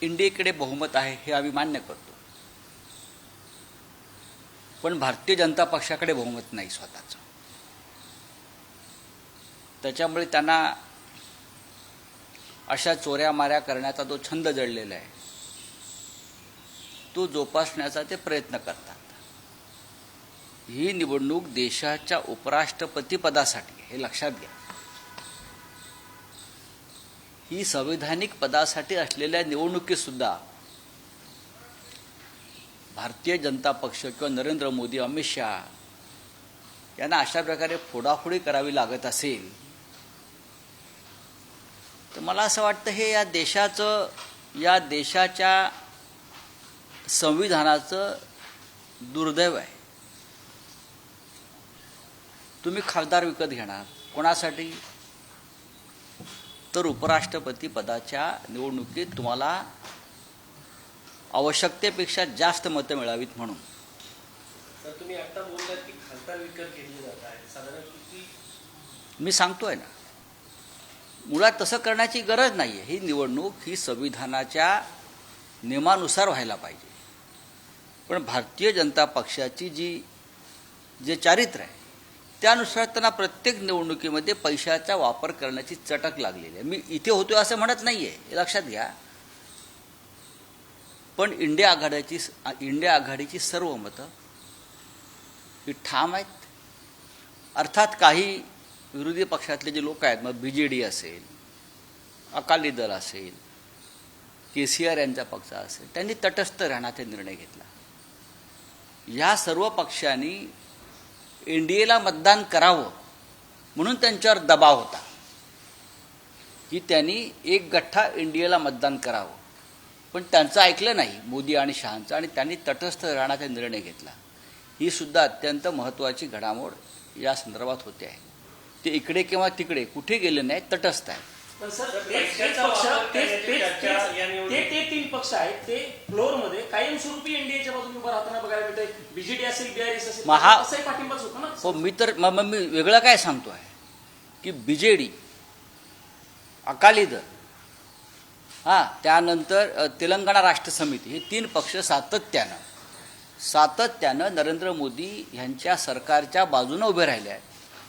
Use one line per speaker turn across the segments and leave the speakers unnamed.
इंडियेकडे बहुमत आहे हे आम्ही मान्य करतो. पण भारतीय जनता पक्षाकडे बहुमत नाही स्वतःचं. त्याच्यामुळे त्यांना अशा चोऱ्या माऱ्या करण्याचा जो छंद जडलेला आहे तो जोपासण्याचा ते प्रयत्न करतात. ही निवडणूक देशाच्या उपराष्ट्रपतीपदासाठी हे लक्षात घ्या. ही संविधानिक पदासाठी असलेल्या निवडणुकीत सुद्धा भारतीय जनता पक्ष किंवा नरेंद्र मोदी अमित शहा यांना अशा प्रकारे फोडाफोडी करावी लागत असेल तर मला असं वाटतं हे या देशाचं या देशाच्या संविधानाचं दुर्दैव आहे. तुम्ही खासदार विकत घेणार कोणासाठी? तर उपराष्ट्रपती पदाच्या निवडणुकीत तुम्हाला आवश्यकतेपेक्षा जास्त मतं मिळावीत म्हणून.
तर तुम्ही आता बोललात की खासदार विकत घेतले जात आहे साधारण किती?
मी सांगतोय ना. मुळात तसं करण्याची गरज नाही आहे ही निवडणूक ही संविधानाच्या नियमानुसार व्हायला पाहिजे. पण भारतीय जनता पक्षाची जी जे चारित्र्य आहे त्यानुसार त्यांना प्रत्येक निवडणुकीमध्ये पैशाचा वापर करण्याची चटक लागलेली आहे. मी इथे होतोय असं म्हणत नाही आहे हे लक्षात घ्या. पण इंडिया आघाडीची इंडिया आघाडीची सर्व मतं ही ठाम आहेत. अर्थात काही विरोधी पक्षातले जे लोक आहेत मग बी जे डी असेल अकाली दल असेल के सी आर यांचा पक्ष असेल त्यांनी तटस्थ राहण्याचा निर्णय घेतला. या सर्व पक्षांनी एन डी एला मतदान करावं म्हणून त्यांच्यावर दबाव होता. की त्यांनी एक गठ्ठा एन डी एला मतदान करावं. पण त्यांचं ऐकलं नाही मोदी आणि शहांचं आणि त्यांनी तटस्थ राहण्याचा निर्णय घेतला. ही सुद्धा अत्यंत महत्त्वाची घडामोड या संदर्भात होते आहे. ते इकडे किंवा तिकडे कुठे गेले नाही तटस्थ आहे.
पण सर
तर
तेच तेच
पैशाचा
पक्ष
वापर
तेच
करण्याची
तेच
चर्चा
तेच-
या निवडणुकीत-
ते ते तीन पक्ष आहेत. ते फ्लोअरमध्ये कायमस्वरूपी एनडीएच्या बाजूने उभं राहताना बघायला मिळतंय. बीजेडी असेल बीआरएस असेल
महा-
पाठिंबाच होता ना.
हो मी तर मग मग मी वेगळं काय सांगतो आहे की B J D Akali Dal हां त्यानंतर अ, तेलंगणा राष्ट्र समिती हे तीन पक्ष सातत्यानं सातत्यानं नरेंद्र मोदी यांच्या सरकारच्या बाजूनं उभे राहिले आहेत.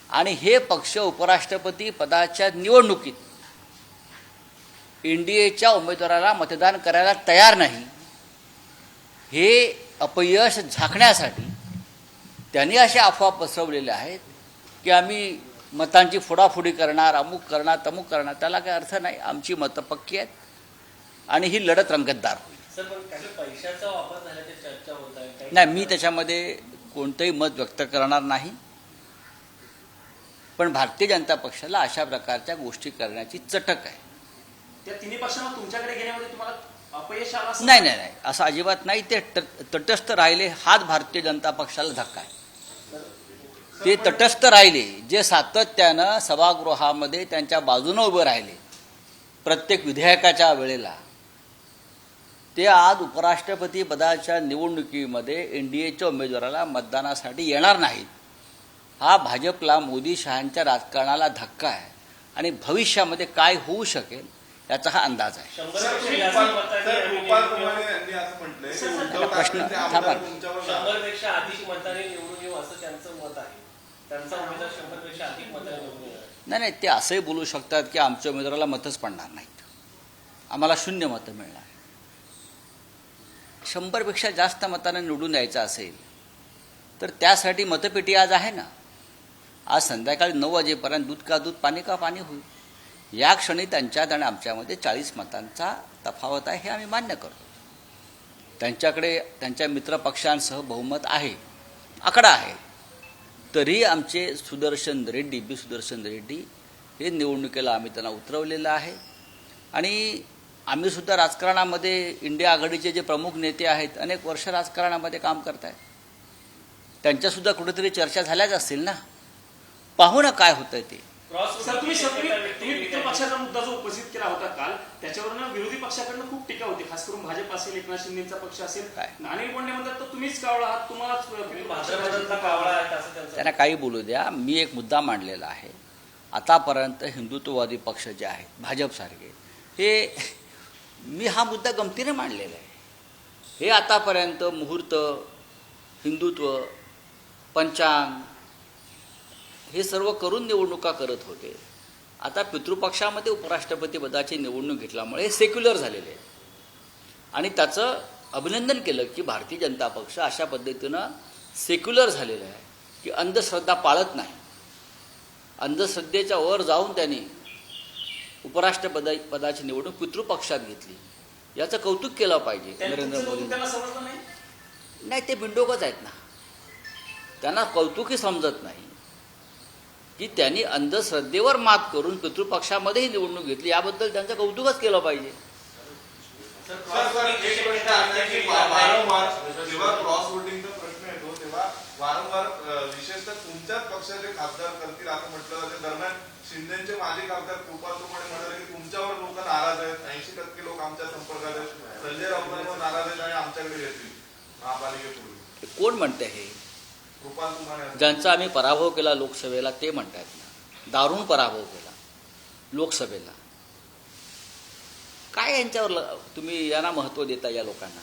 आणि हे पक्ष उपराष्ट्रपती पदाच्या निवडणुकीत एन डी एच्या उमेदवाराला मतदान करायला तयार नाही हे अपयश झाकण्यासाठी त्यांनी अशा अफवा पसरवलेल्या आहेत की आम्ही मतांची फोडाफोडी करणार अमुक करणार तमुक करणार त्याला काही अर्थ नाही. आमची मतं पक्की आहेत आणि ही लढत रंगतदार होईल. नाही मी त्याच्यामध्ये कोणतंही मत व्यक्त करणार नाही. पण भारतीय जनता पक्षाला अशा प्रकारच्या गोष्टी करण्याची चटक आहे.
त्या तिन्ही पक्षांना तुमच्याकडे घेण्यामध्ये तुम्हाला अपयश आला असं
नाही नाही नाही. असं अजिबात नाही. ते त- तटस्थ राहिले हाच भारतीय जनता पक्षाला धक्का आहे. ते तटस्थ राहिले जे सातत्यानं सभागृहामध्ये त्यांच्या बाजूनं उभे राहिले प्रत्येक विधेयकाच्या वेळेला. ते आज उपराष्ट्रपती पदाच्या निवडणुकीमध्ये एन डी एच्या उमेदवाराला मतदानासाठी येणार नाहीत. हा भाजपला मोदी शहांच्या राजकारणाला धक्का आहे. आणि भविष्यामध्ये काय होऊ शकेल याचा हा अंदाज आहे. प्रश्न- थांबा.
आमदार तुमच्यावर
शंभरपेक्षा अधिक मताने निवडून येऊ असं त्यांचं मत आहे. त्यांचा उमेदवार शंभरपेक्षा अधिक मताने निवडून येणार
नाही नाही ते असंही बोलू शकतात की आमच्या उमेदवाराला मतच पडणार नाहीत. आम्हाला शून्य मतं मिळणार. शंभरपेक्षा जास्त मतानं निवडून यायचं असेल तर त्यासाठी मतपेटी आज आहे ना. आज संध्याकाळी नऊ वाजेपर्यंत दूध का दूध पाणी का पाणी होईल. या क्षणी त्यांच्यात आणि आमच्यामध्ये चाळीस मतांचा तफावत आहे हे आम्ही मान्य करतो. त्यांच्याकडे त्यांच्या मित्रपक्षांसह बहुमत आहे आकडा आहे. तरी आमचे सुदर्शन रेड्डी बी सुदर्शन रेड्डी हे निवडणुकीला आम्ही त्यांना उतरवलेलं आहे. आणि आम्हीसुद्धा राजकारणामध्ये इंडिया आघाडीचे जे प्रमुख नेते आहेत अनेक वर्ष राजकारणामध्ये काम करत आहेत त्यांच्यासुद्धा कुठेतरी चर्चा झाल्याच असतील ना? पाहू ना काय होतं ते.
सर तुम्ही सर तुम्ही मित्र पक्षाचा मुद्दा जो उपस्थित केला होता काल त्याच्यावरनं विरोधी पक्षाकडनं खूप टीका होती. खास करून भाजप असेल एकनाथ शिंदेचा पक्ष असेल.
काय?
अनिल बोंडे म्हणतात तर तुम्हीच कावळा आहात तुम्हालाच
तुम्ही भाजपमधला कावळा आहे असं त्यांचं
त्यांना काही बोलू द्या. मी एक मुद्दा मांडलेला आहे. आतापर्यंत हिंदुत्ववादी पक्ष जे आहेत भाजपसारखे हे मी हा मुद्दा गमतीने मांडलेला आहे. हे आतापर्यंत मुहूर्त हिंदुत्व पंचांग हे सर्व करून निवडणुका करत होते. आता पितृपक्षामध्ये उपराष्ट्रपती पदाची निवडणूक घेतल्यामुळे हे सेक्युलर झालेले. आहे आणि त्याचं अभिनंदन केलं की भारतीय जनता पक्ष अशा पद्धतीनं सेक्युलर झालेला आहे की अंधश्रद्धा पाळत नाही. अंधश्रद्धेच्या वर जाऊन त्यांनी उपराष्ट्रपदा पदाची निवडणूक पितृपक्षात घेतली. याचं कौतुक केलं पाहिजे. नरेंद्र मोदी
त्यांना समजलं नाही?
नाही ते बिंडोकच आहेत ना. त्यांना कौतुकही समजत नाही. की त्यांनी अंधश्रद्धेवर मात करून पितृपक्षामध्येही निवडणूक घेतली. याबद्दल त्यांचं कौतुकच केलं पाहिजे.
वारंवार विशेषतः तुमच्याच पक्षाचे खासदार करतील असं म्हटलं जाते. दरम्यान शिंदेचे माजी खासदार कृपाल तुमाने म्हणाले की तुमच्यावर लोक नाराज आहेत. ऐंशी टक्के लोक आमच्या संपर्कात आहेत. संजय राऊतांवर नाराज आहेत आणि आमच्याकडे येतील महापालिकेपूर्वी
कोण म्हणते हे? ज्यांचा आम्ही पराभव केला लोकसभेला ते म्हणतात ना दारुण पराभव केला लोकसभेला. काय यांच्यावर तुम्ही यांना महत्त्व देता या लोकांना?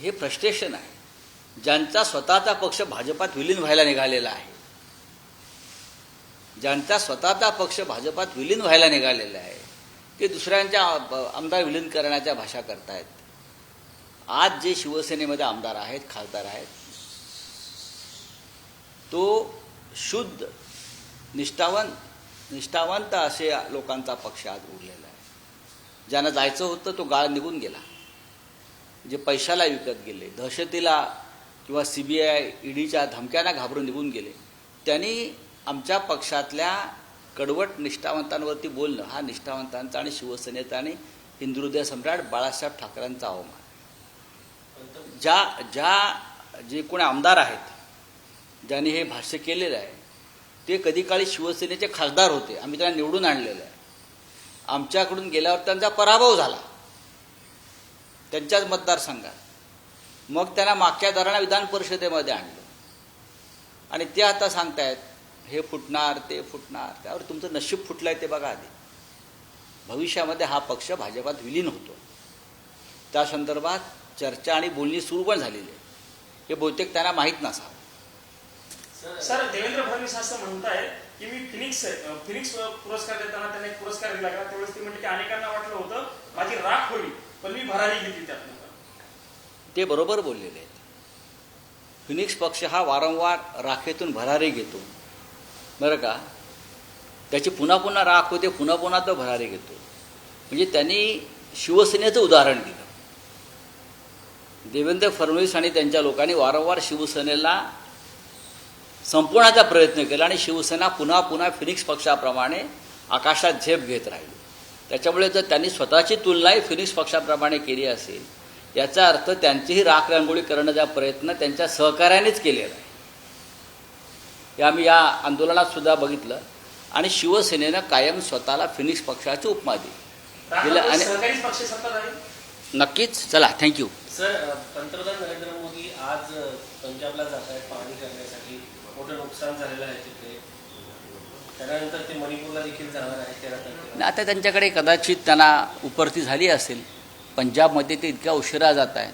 हे फ्रस्ट्रेशन आहे. ज्यांचा स्वतःचा पक्ष भाजपात विलीन व्हायला निघालेला आहे. ज्यांचा स्वतःचा पक्ष भाजपात विलीन व्हायला निघालेला आहे ते दुसऱ्यांच्या आमदार विलीन करण्याच्या भाषा करतायत. आज जे शिवसेनेमध्ये आमदार आहेत खासदार आहेत तो शुद्ध निष्ठावंत निष्ठावंत असे लोकांचा पक्ष आज उरलेला आहे. ज्यांना जायचं होतं तो गाळ निघून गेला. जे पैशाला विकत गेले दहशतीला किंवा सी बी आय ईडीच्या धमक्यांना घाबरून निघून गेले त्यांनी आमच्या पक्षातल्या कडवट निष्ठावंतांवरती बोलणं हा निष्ठावंतांचा आणि शिवसेनेचा आणि हिंदुहृदय सम्राट बाळासाहेब ठाकरेंचा अवमान. ज्या ज्या जे कोणी आमदार आहेत ज्यांनी हे भाष्य केलेलं आहे ते कधी काळी शिवसेनेचे खासदार होते. आम्ही त्यांना निवडून आणलेलं आहे. आमच्याकडून गेल्यावर त्यांचा पराभव झाला. त्यांच्याच मतदारसंघात. मग त्यांना मागच्या दराने विधान परिषदेमध्ये आणलं. आणि ते आता सांगतायत हे फुटणार ते फुटणार. त्यावर तुमचं नशीब फुटलं आहे ते बघा आधी. भविष्यामध्ये हा पक्ष भाजपात विलीन होतो. त्या संदर्भात चर्चा आणि बोलणी सुरू पण झालेली आहे. हे बहुतेक त्यांना माहीत नसावं.
सर देवेंद्र फडणवीस असं म्हणतायत की मी फिनिक्स फिनिक्स पुरस्कार देताना त्यांना एक पुरस्कार दिला गेला. त्यावेळेस ते म्हणजे की अनेकांना वाटलं होतं माझी राख होईल पण मी भरारी घेतली त्यातनं
ते बरोबर बोललेले आहेत. फिनिक्स पक्ष हा वारंवार राखेतून भरारी घेतो. बरं का? त्याची पुन्हा पुन्हा राख होते पुन्हा पुन्हा तो भरारी घेतो. म्हणजे त्यांनी शिवसेनेचं उदाहरण दिलं. देवेंद्र फडणवीस आणि त्यांच्या लोकांनी वारंवार शिवसेनेला संपवण्याचा प्रयत्न केला आणि शिवसेना पुन्हा पुन्हा फिनिक्स पक्षाप्रमाणे आकाशात झेप घेत राहिली. त्याच्यामुळे जर त्यांनी स्वतःची तुलनाही फिनिक्स पक्षाप्रमाणे केली असेल याचा अर्थ त्यांचीही राख रांगोळी करण्याचा प्रयत्न त्यांच्या सहकार्यानेच केलेला आहे. हे आम्ही या आंदोलनात सुद्धा बघितलं आणि शिवसेनेनं कायम स्वतःला फिनिक्स पक्षाची उपमा दिली.
राखा
आणि- नक्कीच चला थँक्यू
सर पंतप्रधान नरेंद्र मोदी आज पंजाबला जात आहेत पाहणी करण्यासाठी. मोठं नुकसान झालेलं आहे तिथे. त्यानंतर ते मणिपूरला देखील जाणार आहेत तेरा तारखेला.
आणि आता त्यांच्याकडे कदाचित त्यांना उपरती झाली असेल. पंजाबमध्ये ते इतक्या उशिरा जात आहेत.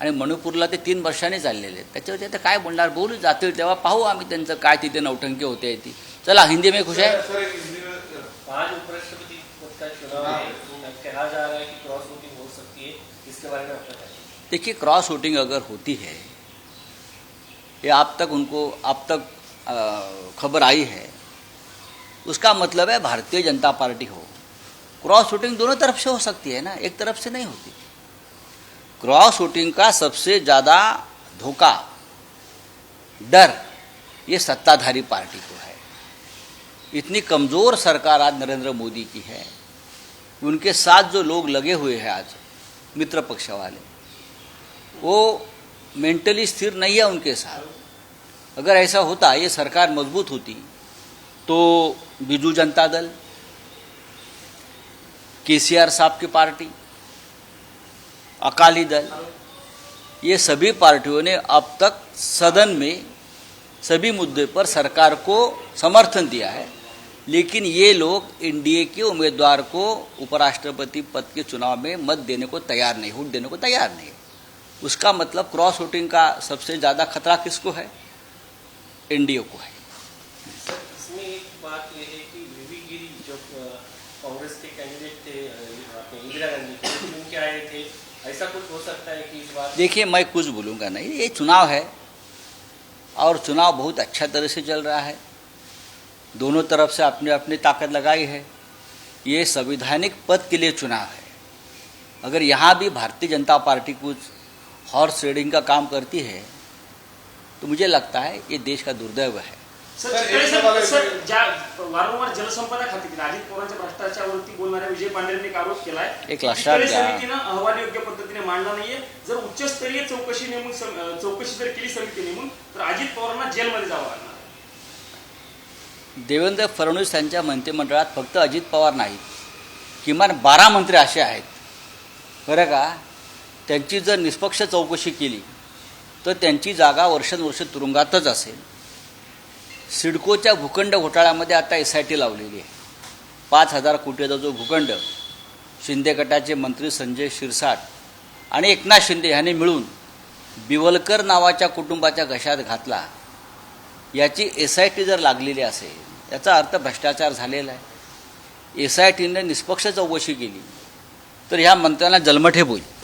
आणि मणिपूरला ते तीन वर्षांनी चाललेले आहेत. त्याच्यावरती आता काय बोलणार? बोलू जातील तेव्हा पाहू आम्ही त्यांचं काय तिथे नौटंकी होते ती. चला हिंदी में खुश आहे.
पांच उपराष्ट्रपति इसके बारे में?
देखिए क्रॉस वोटिंग अगर होती है, ये आप तक उनको, आप तक खबर आई है, उसका मतलब है भारतीय जनता पार्टी हो। क्रॉस वोटिंग दोनों तरफ़ से हो सकती है ना, एक तरफ़ से नहीं होती। क्रॉस वोटिंग का सबसे ज़्यादा धोखा, डर, ये सत्ताधारी पार्टी को है। इतनी कमज़ोर सरकार आज नरेंद्र मोदी की है। उनके साथ जो लोग लगे हुए हैं आज मित्र पक्ष वाले वो मेंटली स्थिर नहीं है उनके साथ। अगर ऐसा होता, ये सरकार मज़बूत होती तो बीजू जनता दल, केसीआर साहब की पार्टी, अकाली दल, ये सभी पार्टियों ने अब तक सदन में सभी मुद्दे पर सरकार को समर्थन दिया है। लेकिन ये लोग एनडीए के उम्मीदवार को उपराष्ट्रपति पद के चुनाव में मत देने को तैयार नहीं वोट देने को तैयार नहीं। उसका मतलब क्रॉस वोटिंग का सबसे ज़्यादा खतरा किसको है? एनडीए को है।
सर इसमें एक बात ये है कि वीवी गिरी जो कांग्रेस के कैंडिडेट थे इंदिरा गांधी के आए थे। ऐसा कुछ हो सकता है कि इस बार
देखिए मैं कुछ बोलूँगा नहीं ये चुनाव है और चुनाव बहुत अच्छा तरह से चल रहा है। दोनों तरफ़ से अपने अपनी ताकत लगाई है। ये संवैधानिक पद के लिए चुनाव है। अगर यहाँ भी भारतीय जनता पार्टी कुछ हॉर्स रेडिंग का काम करती है तो मुझे लगता है ये देश का दुर्दैव है।
सर
सर, एक
सर. सर, ज्या वारंवार जलसंपदा खात्यातील अजित पवारांच्या भ्रष्टाचारावरती बोलणाऱ्या विजय पांढरेंनी एक आरोप केलाय.
एक लक्षात घ्या.
अहवाल योग्य पद्धतीने मांडला नाहीये. जर उच्चस्तरीय चौकशी नेमून चौकशी जर केली समिती नेमून तर अजित पवारांना जेलमध्ये जावं लागणार.
देवेंद्र फडणवीस यांच्या मंत्रिमंडळात फक्त अजित पवार नाहीत किमान बारा मंत्री असे आहेत. बरं का? त्यांची जर निष्पक्ष चौकशी केली तर त्यांची जागा वर्षानुवर्ष तुरुंगातच असेल. सिडकोच्या भूखंड घोटाळ्यामध्ये आता एस आय टी लावलेली आहे. पाच हजार कोटीचा जो भूखंड शिंदे गटाचे मंत्री संजय शिरसाट आणि एकनाथ शिंदे ह्यांनी मिळून बिवलकर नावाच्या कुटुंबाच्या घशात घातला. याची एस आय टी जर लागलेली असेल याचा अर्थ भ्रष्टाचार झालेला आहे. एस आय टीने निष्पक्ष चौकशी केली तर ह्या मंत्र्यांना जन्मठेप होईल